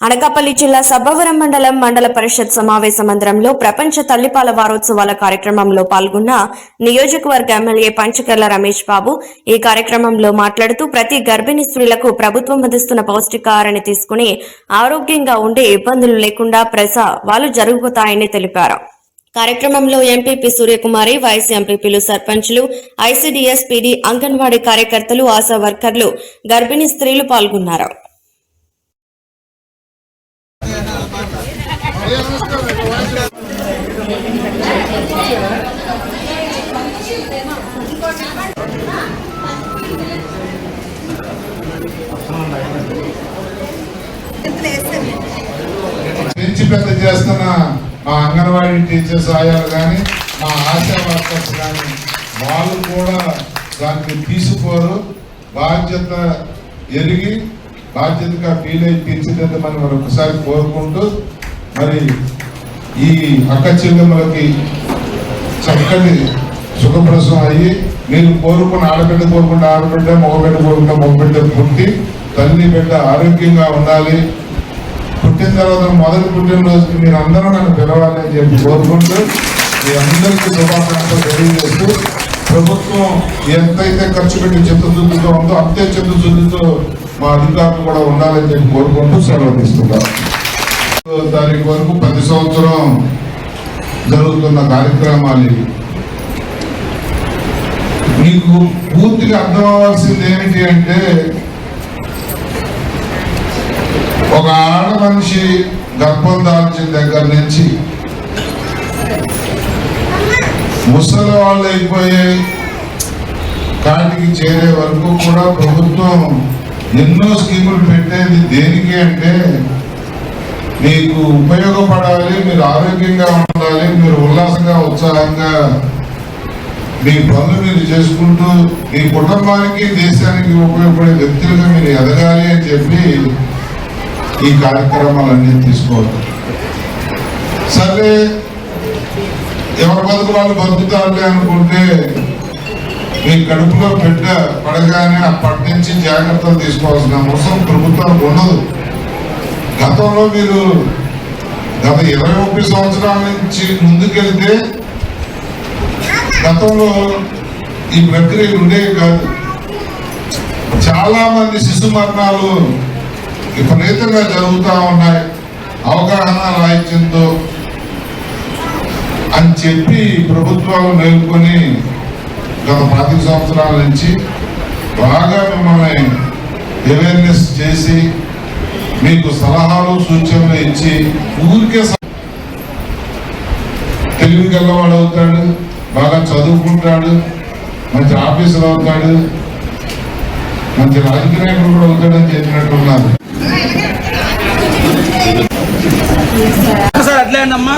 అనకాపల్లి జిల్లా సబ్బవరం మండలం మండల పరిషత్ సమావేశ మందిరంలో ప్రపంచ తల్లిపాల వారోత్సవాల కార్యక్రమంలో పాల్గొన్న నియోజకవర్గ ఎమ్మెల్యే పంచకర్ల రమేష్ బాబు ఈ కార్యక్రమంలో మాట్లాడుతూ ప్రతి గర్భిణీ స్త్రీలకు ప్రభుత్వం అందిస్తున్న పౌష్టికాహారాన్ని తీసుకుని ఆరోగ్యంగా ఉండే ఇబ్బందులు లేకుండా ప్రసవాలు జరుగుతాయని తెలిపారు. కార్యక్రమంలో ఎంపీపీ సూర్యకుమారి వైస్ ఎంపీపీలు సర్పంచ్లు ఐసీడీఎస్ పీడీ అంగన్వాడీ కార్యకర్తలు ఆశా వర్కర్లు గర్భిణీ స్త్రీలు పాల్గొన్నారు. పెంచి పెద్ద చేస్తున్న మా అంగన్వాడీ టీచర్స్ ఆయాలు కానీ మా ఆశా వర్కర్స్ కానీ వాళ్ళు కూడా దానికి తీసుకోరు. బాధ్యత ఎరిగి బాధ్యతగా ఫీల్ అయి తీర్చిదిద్దమని మనం ఒకసారి కోరుకుంటూ మరి ఈ అక్క చెల్లెమ్మలకి చక్కటి సుఖప్రసం అయ్యి మీరు కోరుకున్న ఆడబిడ్డ కోరుకుంటే ఆడబిడ్డ మగబిడ్డ కోరుకుంటే మగబిడ్డ పుట్టి తల్లి బిడ్డ ఆరోగ్యంగా ఉండాలి. పుట్టిన తర్వాత మొదటి పుట్టినరోజుకి మీరు అందరూ నన్ను పిలవాలి అని చెప్పి కోరుకుంటూ మీ అందరికీ శుభాకాంక్షలు తెలియజేస్తూ ప్రభుత్వం ఎంతైతే ఖర్చు పెట్టి చిత్తశుద్ధితో ఉందో అంతే చిత్తశుద్ధితో మా అధికారులు కూడా ఉండాలని చెప్పి కోరుకుంటూ సెలవు తీసుకుంటారు తారీఖు వరకు ప్రతి సంవత్సరం జరుగుతున్న కార్యక్రమాలు మీకు పూర్తిగా అర్థం అవ్వాల్సింది ఏమిటి అంటే ఒక ఆడ మనిషి గర్భం దాల్చిన దగ్గర నుంచి ముసలి వాళ్ళు అయిపోయే కాటికి చేరే వరకు కూడా ప్రభుత్వం ఎన్నో స్కీములు పెట్టేది దేనికి అంటే మీకు ఉపయోగపడాలి మీరు ఆరోగ్యంగా ఉండాలి మీరు ఉల్లాసంగా ఉత్సాహంగా మీ పనులు మీరు చేసుకుంటూ మీ కుటుంబానికి దేశానికి ఉపయోగపడే వ్యక్తులుగా మీరు ఎదగాలి అని చెప్పి ఈ కార్యక్రమాలన్నీ తీసుకోవచ్చు సరే ఎవరి బతుకు వాళ్ళు బతుకుతారులే అనుకుంటే మీ కడుపులో బిడ్డ పడగానే అప్పటి నుంచి జాగ్రత్తలు తీసుకోవాల్సిన అవసరం ప్రభుత్వానికి ఉండదు. గతంలో మీరు గత ఇరవై ముప్పై సంవత్సరాల నుంచి ముందుకెళ్తే గతంలో ఈ ప్రక్రియలు ఉండేవి కాదు. చాలా మంది శిశు మరణాలు విపరీతంగా జరుగుతూ ఉన్నాయి. అవగాహన రాహిత్యంతో అని చెప్పి ప్రభుత్వాలు మేల్కొని గత పాతిక సంవత్సరాల నుంచి బాగా మిమ్మల్ని అవేర్నెస్ చేసి మీకు సలహాలు సూచనలు ఇచ్చి ఊరికే తెలివి గల్లవాడు అవుతాడు బాగా చదువుకుంటాడు మంచి ఆఫీసర్ అవుతాడు మంచి రాజకీయ నాయకుడు కూడా అవుతాడని చెప్పినట్టున్నారు. సార్ అట్లేనమ్మా